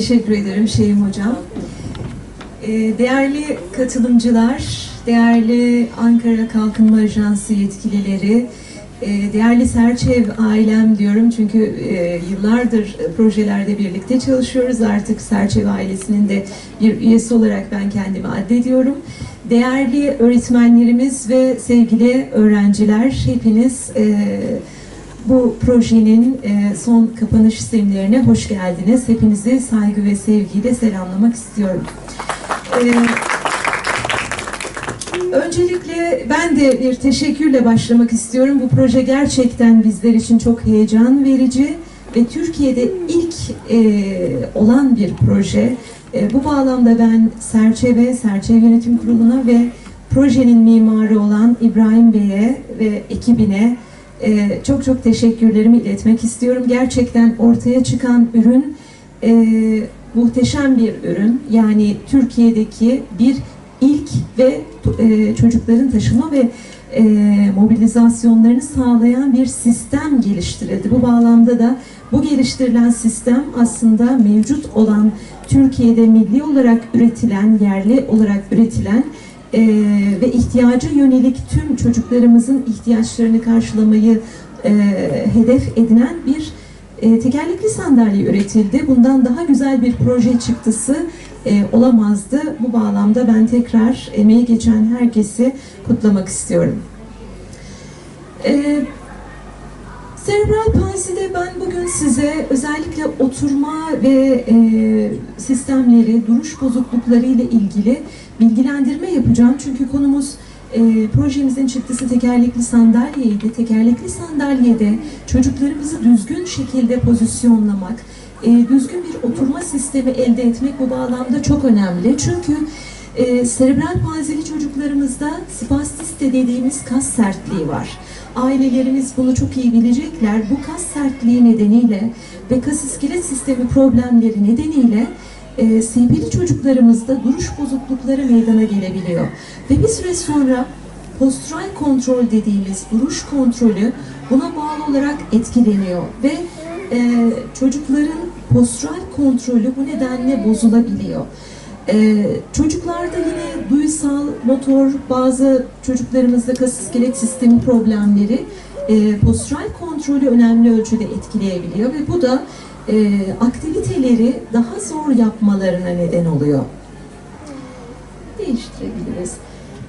Teşekkür ederim Şeyim Hocam. Ee, Değerli katılımcılar, değerli Ankara Kalkınma Ajansı yetkilileri, e, değerli Serçev ailem diyorum çünkü e, yıllardır projelerde birlikte çalışıyoruz. Artık Serçev ailesinin de bir üyesi olarak ben kendimi addediyorum. Değerli öğretmenlerimiz ve sevgili öğrenciler, hepiniz e, bu projenin e, son kapanış seminerine hoş geldiniz. Hepinizi saygı ve sevgiyle selamlamak istiyorum. E, Öncelikle ben de bir teşekkürle başlamak istiyorum. Bu proje gerçekten bizler için çok heyecan verici ve Türkiye'de ilk e, olan bir proje. Bu bağlamda ben Serçeve, Serçe Yönetim Kurulu'na ve projenin mimarı olan İbrahim Bey'e ve ekibine e, çok çok teşekkürlerimi iletmek istiyorum. Gerçekten ortaya çıkan ürün e, muhteşem bir ürün. Yani Türkiye'deki bir ilk ve e, çocukların taşıma ve e, mobilizasyonlarını sağlayan bir sistem geliştirildi. Bu bağlamda da bu geliştirilen sistem aslında mevcut olan Türkiye'de milli olarak üretilen, yerli olarak üretilen e, ve ihtiyaca yönelik tüm çocuklarımızın ihtiyaçlarını karşılamayı e, hedef edinen bir e, tekerlekli sandalye üretildi. Bundan daha güzel bir proje çıktısı e, olamazdı. Bu bağlamda ben tekrar emeği geçen herkesi kutlamak istiyorum. E, Cerebral palside ben bugün size özellikle oturma ve e, sistemleri, duruş bozuklukları ile ilgili bilgilendirme yapacağım. Çünkü konumuz e, projemizin çıktısı tekerlekli sandalyeydi. Tekerlekli sandalyede çocuklarımızı düzgün şekilde pozisyonlamak, e, düzgün bir oturma sistemi elde etmek bu bağlamda çok önemli. Çünkü e, serebral palsili çocuklarımızda spastiste dediğimiz kas sertliği var. Ailelerimiz bunu çok iyi bilecekler. Bu kas sertliği nedeniyle ve kas iskelet sistemi problemleri nedeniyle e, CP'li çocuklarımızda duruş bozuklukları meydana gelebiliyor. Ve bir süre sonra postural kontrol dediğimiz duruş kontrolü buna bağlı olarak etkileniyor ve e, çocukların postural kontrolü bu nedenle bozulabiliyor. Ee, çocuklarda yine duysal, motor, bazı çocuklarımızda kas iskelet sistemi problemleri e, postural kontrolü önemli ölçüde etkileyebiliyor ve bu da e, aktiviteleri daha zor yapmalarına neden oluyor. Değiştirebiliriz.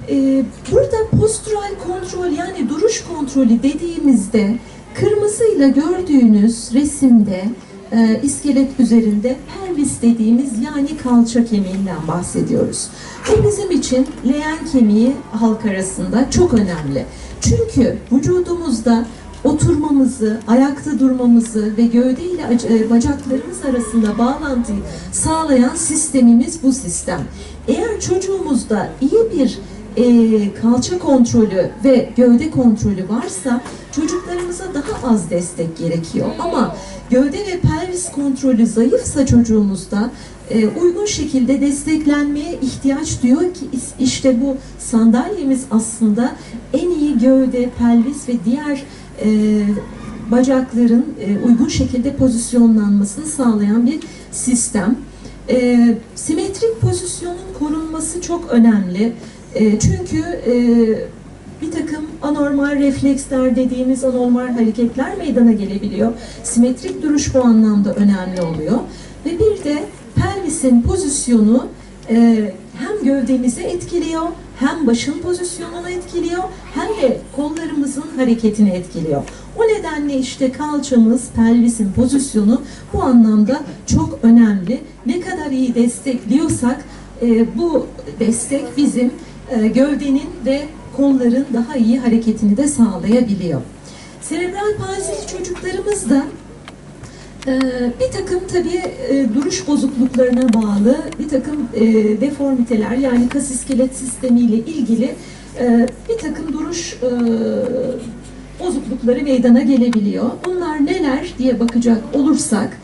Ee, burada postural kontrol yani duruş kontrolü dediğimizde kırmızıyla gördüğünüz resimde e, iskelet üzerinde pelvis dediğimiz yani kalça kemiğinden bahsediyoruz. Bu bizim için leğen kemiği halk arasında çok önemli. Çünkü vücudumuzda oturmamızı, ayakta durmamızı ve gövde ile e, bacaklarımız arasında bağlantıyı sağlayan sistemimiz bu sistem. Eğer çocuğumuzda iyi bir e, kalça kontrolü ve gövde kontrolü varsa çocuklarımıza daha az destek gerekiyor. Ama gövde ve pelvis kontrolü zayıfsa çocuğumuzda e, uygun şekilde desteklenmeye ihtiyaç diyor ki işte bu sandalyemiz aslında en iyi gövde, pelvis ve diğer e, bacakların e, uygun şekilde pozisyonlanmasını sağlayan bir sistem. E, simetrik pozisyonun korunması çok önemli. E, çünkü e, bir takım anormal refleksler dediğimiz anormal hareketler meydana gelebiliyor. Simetrik duruş bu anlamda önemli oluyor. Ve bir de pelvisin pozisyonu e, hem gövdemizi etkiliyor, hem başın pozisyonunu etkiliyor, hem de kollarımızın hareketini etkiliyor. O nedenle işte kalçamız, pelvisin pozisyonu bu anlamda çok önemli. Ne kadar iyi destekliyorsak bu destek bizim gövdenin ve kolların daha iyi hareketini de sağlayabiliyor. Serebral palsili çocuklarımız da ee, bir takım tabii e, duruş bozukluklarına bağlı bir takım e, deformiteler yani kas iskelet sistemiyle ilgili e, bir takım duruş e, bozuklukları meydana gelebiliyor. Bunlar neler diye bakacak olursak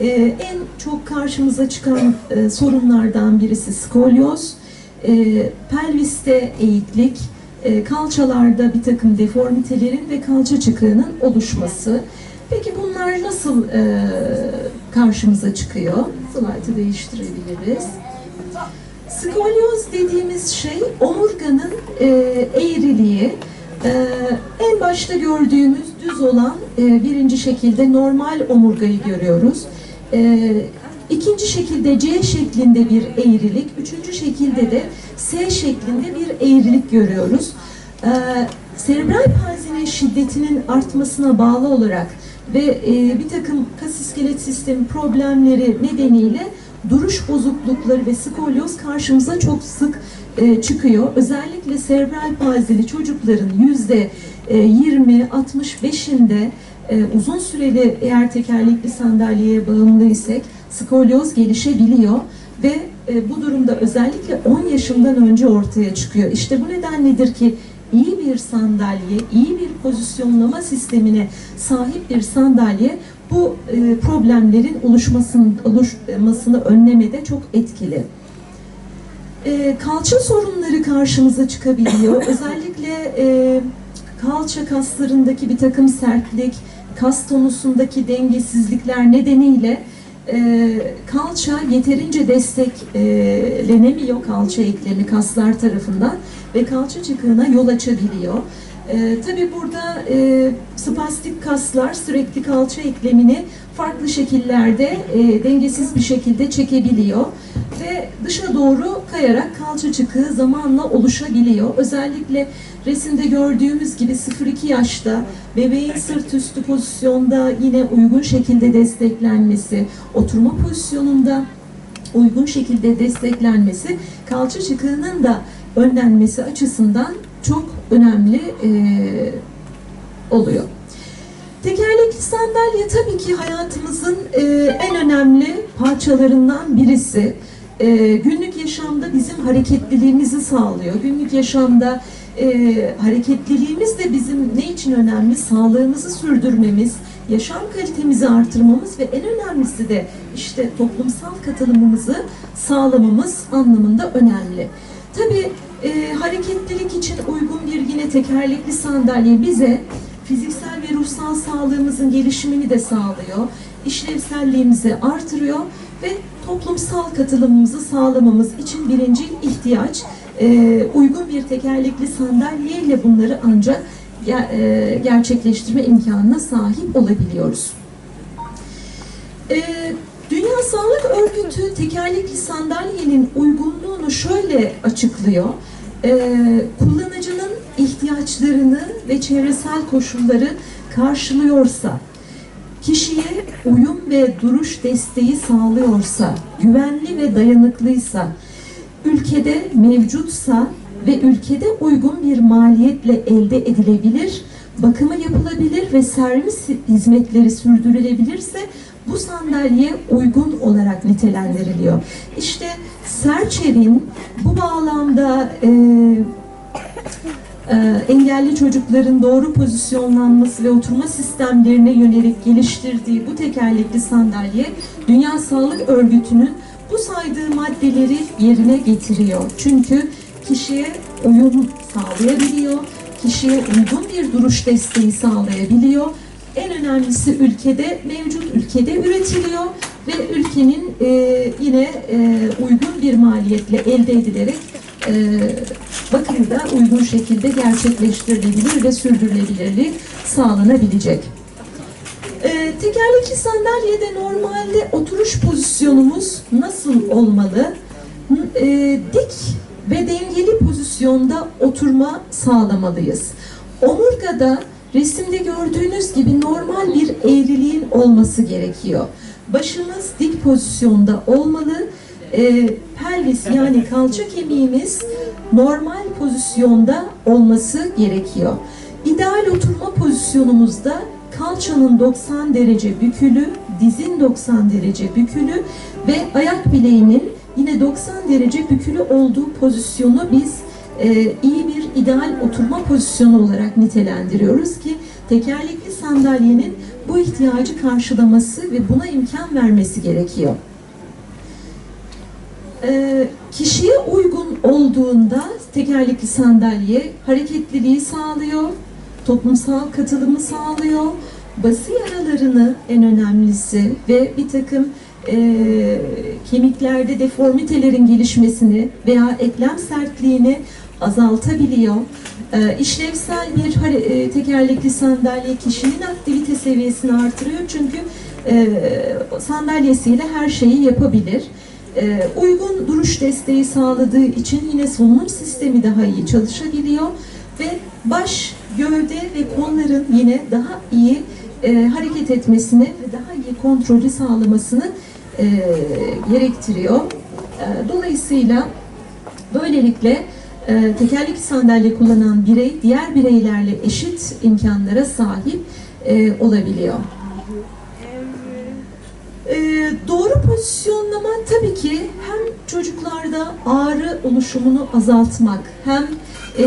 e, en çok karşımıza çıkan e, sorunlardan birisi skolyoz, e, pelviste eğiklik, e, kalçalarda bir takım deformitelerin ve kalça çıkığının oluşması. Peki bunlar nasıl e, karşımıza çıkıyor? Slide'ı değiştirebiliriz. Skolyoz dediğimiz şey omurganın e, eğriliği. E, en başta gördüğümüz düz olan e, birinci şekilde normal omurgayı görüyoruz. E, ikinci şekilde C şeklinde bir eğrilik, üçüncü şekilde de S şeklinde bir eğrilik görüyoruz. E, serebral palsinin şiddetinin artmasına bağlı olarak ve e, bir takım kas iskelet sistemi problemleri nedeniyle duruş bozuklukları ve skolyoz karşımıza çok sık e, çıkıyor. Özellikle serebral palsili çocukların yüzde e, 20-65'inde e, uzun süreli eğer tekerlekli sandalyeye bağımlıysak skolyoz gelişebiliyor ve e, bu durumda özellikle 10 yaşından önce ortaya çıkıyor. İşte bu nedenledir ki iyi bir sandalye, iyi bir pozisyonlama sistemine sahip bir sandalye bu e, problemlerin oluşmasını, oluşmasını önlemede çok etkili. E, kalça sorunları karşımıza çıkabiliyor. Özellikle e, kalça kaslarındaki bir takım sertlik, kas tonusundaki dengesizlikler nedeniyle e, kalça yeterince desteklenemiyor kalça eklemi kaslar tarafından ve kalça çıkığına yol açabiliyor. E, tabii burada e, spastik kaslar sürekli kalça eklemini farklı şekillerde e, dengesiz bir şekilde çekebiliyor ve dışa doğru kayarak kalça çıkığı zamanla oluşabiliyor. Özellikle resimde gördüğümüz gibi 0-2 yaşta bebeğin sırt üstü pozisyonda yine uygun şekilde desteklenmesi, oturma pozisyonunda uygun şekilde desteklenmesi, kalça çıkığının da önlenmesi açısından çok önemli e, oluyor. Tekerlekli sandalye tabii ki hayatımızın e, en önemli parçalarından birisi. E, günlük yaşamda bizim hareketliliğimizi sağlıyor. Günlük yaşamda e, hareketliliğimiz de bizim ne için önemli? Sağlığımızı sürdürmemiz, yaşam kalitemizi artırmamız ve en önemlisi de işte toplumsal katılımımızı sağlamamız anlamında önemli. Tabii e, hareketlilik için uygun bir yine tekerlekli sandalye bize fiziksel ve ruhsal sağlığımızın gelişimini de sağlıyor, işlevselliğimizi artırıyor ve toplumsal katılımımızı sağlamamız için birinci ihtiyaç e, uygun bir tekerlekli sandalye ile bunları ancak e, gerçekleştirme imkanına sahip olabiliyoruz. E, Dünya Sağlık Örgütü tekerlekli sandalyenin uygunluğunu şöyle açıklıyor. E, kullanıcının ihtiyaçlarını ve çevresel koşulları karşılıyorsa, kişiye uyum ve duruş desteği sağlıyorsa, güvenli ve dayanıklıysa, ülkede mevcutsa ve ülkede uygun bir maliyetle elde edilebilir, bakımı yapılabilir ve servis hizmetleri sürdürülebilirse bu sandalye uygun olarak nitelendiriliyor. İşte Serçer'in bu bağlamda e, e, engelli çocukların doğru pozisyonlanması ve oturma sistemlerine yönelik geliştirdiği bu tekerlekli sandalye Dünya Sağlık Örgütü'nün bu saydığı maddeleri yerine getiriyor. Çünkü kişiye uyum sağlayabiliyor, kişiye uygun bir duruş desteği sağlayabiliyor. En önemlisi ülkede, mevcut ülkede üretiliyor ve ülkenin e, yine e, uygun bir maliyetle elde edilerek e, bakımı da uygun şekilde gerçekleştirilebilir ve sürdürülebilirliği sağlanabilecek. E, tekerlekli sandalyede normalde oturuş pozisyonumuz nasıl olmalı? E, dik ve dengeli pozisyonda oturma sağlamalıyız. Omurgada resimde gördüğünüz gibi normal bir eğriliğin olması gerekiyor. Başımız dik pozisyonda olmalı. E, pelvis yani kalça kemiğimiz normal pozisyonda olması gerekiyor. İdeal oturma pozisyonumuzda kalçanın 90 derece bükülü, dizin 90 derece bükülü ve ayak bileğinin yine 90 derece bükülü olduğu pozisyonu biz e, iyi bir ideal oturma pozisyonu olarak nitelendiriyoruz ki tekerlekli sandalyenin bu ihtiyacı karşılaması ve buna imkan vermesi gerekiyor. E, kişiye uygun olduğunda tekerlekli sandalye hareketliliği sağlıyor, toplumsal katılımı sağlıyor, bası yaralarını en önemlisi ve bir takım e, kemiklerde deformitelerin gelişmesini veya eklem sertliğini azaltabiliyor. E, işlevsel bir e, tekerlekli sandalye kişinin aktivite seviyesini artırıyor çünkü e, sandalyesiyle her şeyi yapabilir. E, uygun duruş desteği sağladığı için yine solunum sistemi daha iyi çalışabiliyor ve baş, gövde ve kolların yine daha iyi e, hareket etmesini ve daha iyi kontrolü sağlamasını e, gerektiriyor. E, dolayısıyla böylelikle e, tekerlekli sandalye kullanan birey diğer bireylerle eşit imkanlara sahip e, olabiliyor. E, doğru pozisyonlama tabii ki hem çocuklarda ağrı oluşumunu azaltmak hem e,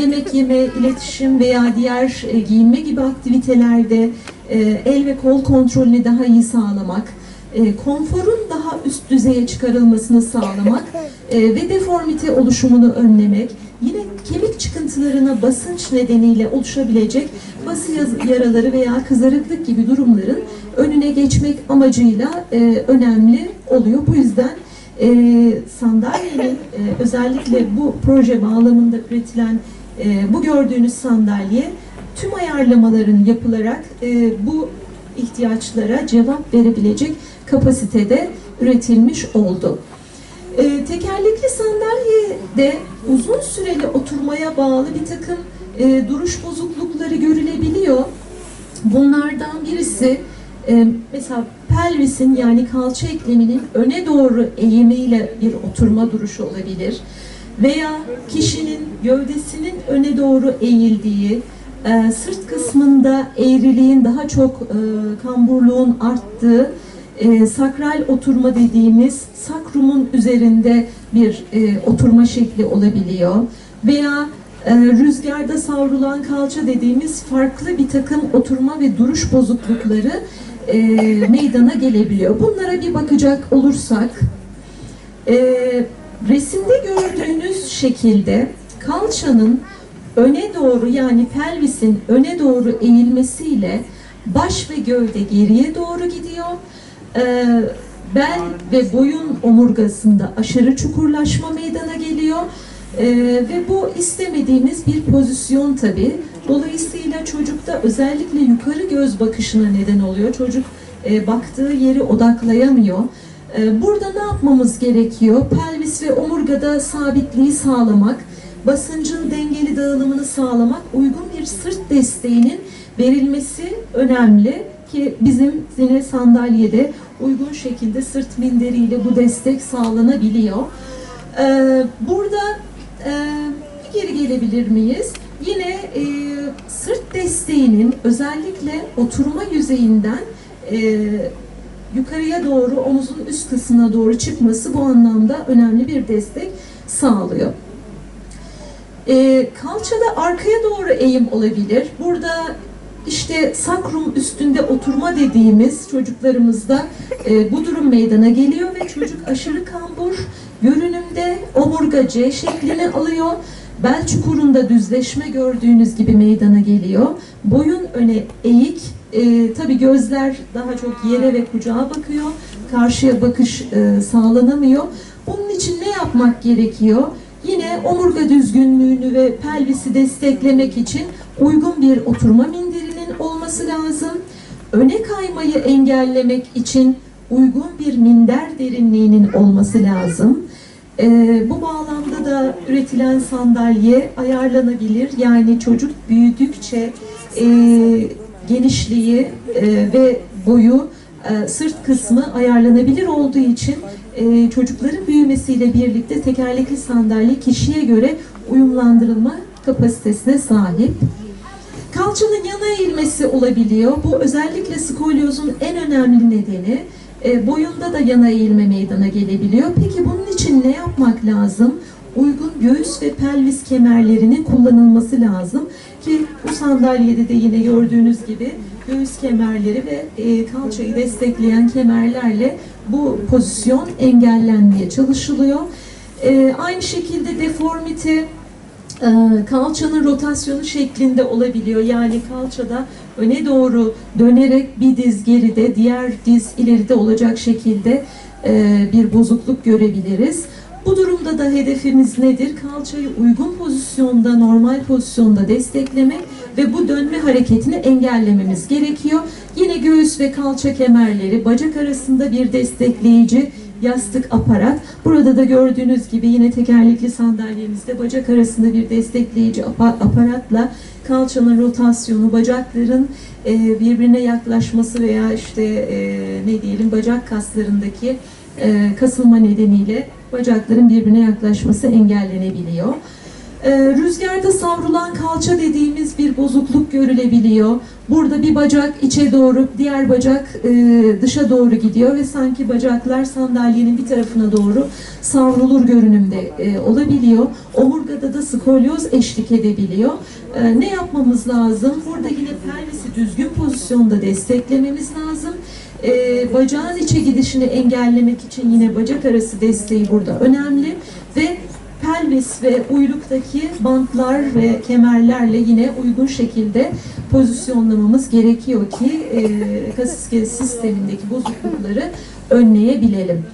yemek yeme, iletişim veya diğer e, giyinme gibi aktivitelerde e, el ve kol kontrolünü daha iyi sağlamak, e, konforun daha üst düzeye çıkarılmasını sağlamak e, ve deformite oluşumunu önlemek, yine kemik çıkıntılarına basınç nedeniyle oluşabilecek bası yaraları veya kızarıklık gibi durumların önüne geçmek amacıyla e, önemli oluyor. Bu yüzden e, sandalyenin e, özellikle bu proje bağlamında üretilen e, bu gördüğünüz sandalye tüm ayarlamaların yapılarak e, bu ihtiyaçlara cevap verebilecek kapasitede üretilmiş oldu. E, tekerlekli sandalyede uzun süreli oturmaya bağlı bir takım e, duruş bozuklukları görülebiliyor. Bunlardan birisi e, mesela pelvisin yani kalça ekleminin öne doğru eğimiyle bir oturma duruşu olabilir. Veya kişinin gövdesinin öne doğru eğildiği, e, sırt kısmında eğriliğin daha çok e, kamburluğun arttığı, e, sakral oturma dediğimiz sakrumun üzerinde bir e, oturma şekli olabiliyor. Veya e, rüzgarda savrulan kalça dediğimiz farklı bir takım oturma ve duruş bozuklukları e, meydana gelebiliyor. Bunlara bir bakacak olursak, e, resimde gördüğünüz şekilde kalçanın öne doğru yani pelvisin öne doğru eğilmesiyle baş ve gövde geriye doğru gidiyor. E, bel ve boyun omurgasında aşırı çukurlaşma meydana geliyor. Ee, ve bu istemediğimiz bir pozisyon tabii. Dolayısıyla çocukta özellikle yukarı göz bakışına neden oluyor. Çocuk e, baktığı yeri odaklayamıyor. Ee, burada ne yapmamız gerekiyor? Pelvis ve omurgada sabitliği sağlamak, basıncın dengeli dağılımını sağlamak, uygun bir sırt desteğinin verilmesi önemli ki bizim yine sandalyede uygun şekilde sırt minderiyle bu destek sağlanabiliyor. Ee, burada e, bir geri gelebilir miyiz? Yine e, sırt desteğinin özellikle oturma yüzeyinden e, yukarıya doğru omuzun üst kısmına doğru çıkması bu anlamda önemli bir destek sağlıyor. E, kalçada arkaya doğru eğim olabilir. Burada işte sakrum üstünde oturma dediğimiz çocuklarımızda e, bu durum meydana geliyor ve çocuk aşırı kambur görünümde omurga C şeklini alıyor. Bel çukurunda düzleşme gördüğünüz gibi meydana geliyor. Boyun öne eğik. E, tabii gözler daha çok yere ve kucağa bakıyor. Karşıya bakış e, sağlanamıyor. Bunun için ne yapmak gerekiyor? Yine omurga düzgünlüğünü ve pelvisi desteklemek için uygun bir oturma minderinin olması lazım. Öne kaymayı engellemek için uygun bir minder derinliğinin olması lazım. Ee, bu bağlamda da üretilen sandalye ayarlanabilir. Yani çocuk büyüdükçe e, genişliği e, ve boyu e, sırt kısmı ayarlanabilir olduğu için e, çocukların büyümesiyle birlikte tekerlekli sandalye kişiye göre uyumlandırılma kapasitesine sahip. Kalçanın yana eğilmesi olabiliyor. Bu özellikle skolyozun en önemli nedeni. E, boyunda da yana eğilme meydana gelebiliyor. Peki bunun için ne yapmak lazım? Uygun göğüs ve pelvis kemerlerinin kullanılması lazım ki bu sandalyede de yine gördüğünüz gibi göğüs kemerleri ve e, kalçayı destekleyen kemerlerle bu pozisyon engellenmeye çalışılıyor. E, aynı şekilde deformite kalçanın rotasyonu şeklinde olabiliyor. Yani kalçada öne doğru dönerek bir diz geride, diğer diz ileride olacak şekilde e, bir bozukluk görebiliriz. Bu durumda da hedefimiz nedir? Kalçayı uygun pozisyonda, normal pozisyonda desteklemek ve bu dönme hareketini engellememiz gerekiyor. Yine göğüs ve kalça kemerleri, bacak arasında bir destekleyici yastık aparat. Burada da gördüğünüz gibi yine tekerlekli sandalyemizde bacak arasında bir destekleyici apa- aparatla kalçanın rotasyonu, bacakların e, birbirine yaklaşması veya işte e, ne diyelim bacak kaslarındaki e, kasılma nedeniyle bacakların birbirine yaklaşması engellenebiliyor. E, rüzgarda savrulan kalça dediğimiz bir bozukluk görülebiliyor. Burada bir bacak içe doğru, diğer bacak e, dışa doğru gidiyor ve sanki bacaklar sandalyenin bir tarafına doğru savrulur görünümde e, olabiliyor. Omurgada da skolyoz eşlik edebiliyor. E, ne yapmamız lazım? Burada yine pelvisi düzgün pozisyonda desteklememiz lazım. E, bacağın içe gidişini engellemek için yine bacak arası desteği burada önemli ve pelvis ve uyluktaki bantlar ve kemerlerle yine uygun şekilde pozisyonlamamız gerekiyor ki e, kas sistemindeki bozuklukları önleyebilelim.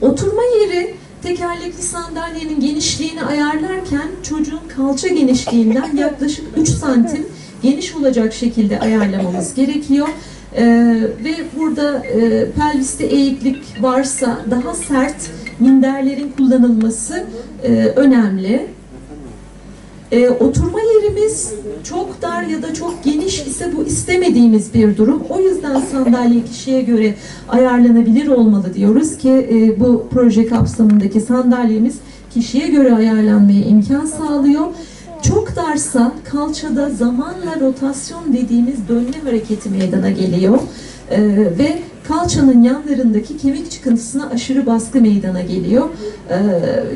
Oturma yeri tekerlekli sandalyenin genişliğini ayarlarken çocuğun kalça genişliğinden yaklaşık 3 santim geniş olacak şekilde ayarlamamız gerekiyor. Ee, ve burada e, pelviste eğiklik varsa daha sert minderlerin kullanılması e, önemli. E, oturma yerimiz çok dar ya da çok geniş ise bu istemediğimiz bir durum. O yüzden sandalye kişiye göre ayarlanabilir olmalı diyoruz ki e, bu proje kapsamındaki sandalyemiz kişiye göre ayarlanmaya imkan sağlıyor. Çok darsa kalçada zamanla rotasyon dediğimiz dönme hareketi meydana geliyor E, ve kalçanın yanlarındaki kemik çıkıntısına aşırı baskı meydana geliyor. E,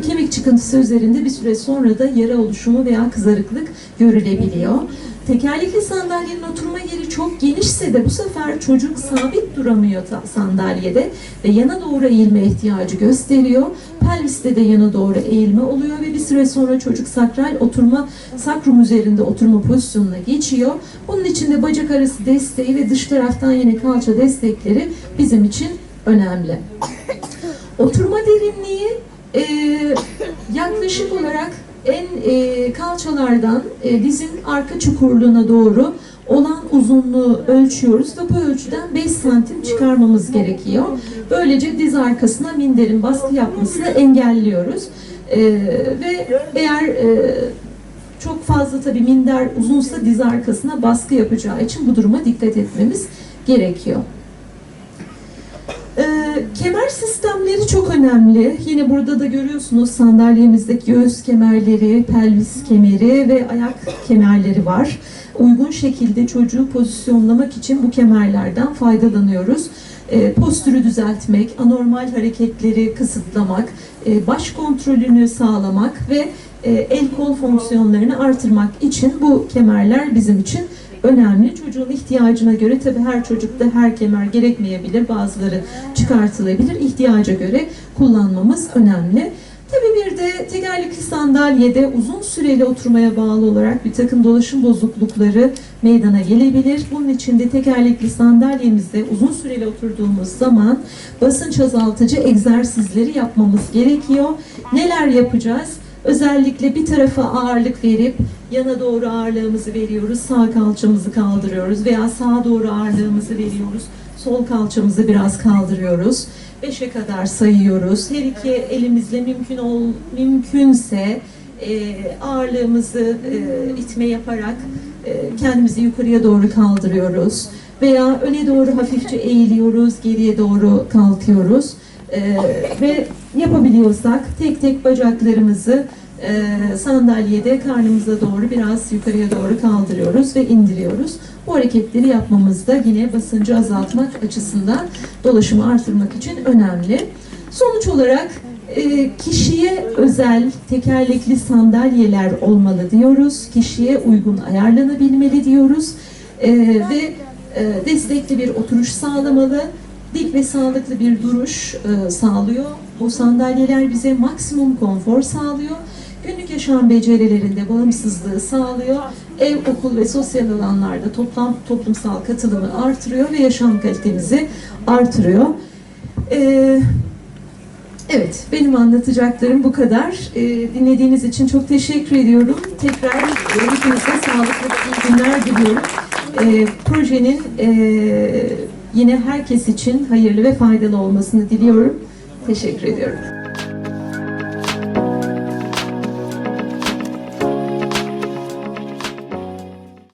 kemik çıkıntısı üzerinde bir süre sonra da yara oluşumu veya kızarıklık görülebiliyor. Tekerlekli sandalyenin oturma yeri çok genişse de bu sefer çocuk sabit duramıyor sandalyede ve yana doğru eğilme ihtiyacı gösteriyor. Pelviste de yana doğru eğilme oluyor ve bir süre sonra çocuk sakral oturma, sakrum üzerinde oturma pozisyonuna geçiyor. Bunun için de bacak arası desteği ve dış taraftan yine kalça destekleri bizim için önemli. Oturma derinliği e, yaklaşık olarak en e, kalçalardan e, dizin arka çukurluğuna doğru olan uzunluğu ölçüyoruz ve bu ölçüden 5 santim çıkarmamız gerekiyor. Böylece diz arkasına minderin baskı yapmasını engelliyoruz. E, ve eğer e, çok fazla tabii minder uzunsa diz arkasına baskı yapacağı için bu duruma dikkat etmemiz gerekiyor. Kemer sistemleri çok önemli. Yine burada da görüyorsunuz sandalyemizdeki göğüs kemerleri, pelvis kemeri ve ayak kemerleri var. Uygun şekilde çocuğu pozisyonlamak için bu kemerlerden faydalanıyoruz. Ee, postürü düzeltmek, anormal hareketleri kısıtlamak, e, baş kontrolünü sağlamak ve e, el kol fonksiyonlarını artırmak için bu kemerler bizim için önemli. Çocuğun ihtiyacına göre tabii her çocukta her kemer gerekmeyebilir. Bazıları çıkartılabilir. İhtiyaca göre kullanmamız önemli. Tabii bir de tekerlekli sandalyede uzun süreli oturmaya bağlı olarak bir takım dolaşım bozuklukları meydana gelebilir. Bunun için de tekerlekli sandalyemizde uzun süreli oturduğumuz zaman basınç azaltıcı egzersizleri yapmamız gerekiyor. Neler yapacağız? Özellikle bir tarafa ağırlık verip yana doğru ağırlığımızı veriyoruz, sağ kalçamızı kaldırıyoruz veya sağa doğru ağırlığımızı veriyoruz, sol kalçamızı biraz kaldırıyoruz. Beşe kadar sayıyoruz. Her iki elimizle mümkün ol, mümkünse e, ağırlığımızı e, itme yaparak e, kendimizi yukarıya doğru kaldırıyoruz. Veya öne doğru hafifçe eğiliyoruz, geriye doğru kalkıyoruz. E, ve yapabiliyorsak tek tek bacaklarımızı e, sandalyede karnımıza doğru biraz yukarıya doğru kaldırıyoruz ve indiriyoruz. Bu hareketleri yapmamız da yine basıncı azaltmak açısından dolaşımı artırmak için önemli. Sonuç olarak e, kişiye özel tekerlekli sandalyeler olmalı diyoruz. Kişiye uygun ayarlanabilmeli diyoruz. E, ve e, destekli bir oturuş sağlamalı. Dik ve sağlıklı bir duruş e, sağlıyor. Bu sandalyeler bize maksimum konfor sağlıyor. günlük yaşam becerilerinde bağımsızlığı sağlıyor. Ev, okul ve sosyal alanlarda toplam toplumsal katılımı artırıyor ve yaşam kalitemizi artırıyor. Ee, Evet, benim anlatacaklarım bu kadar. Ee, dinlediğiniz için çok teşekkür ediyorum. Tekrar e, hepinize sağlıklı iyi günler diliyorum. Ee, projenin e, yine herkes için hayırlı ve faydalı olmasını diliyorum. Teşekkür ediyorum.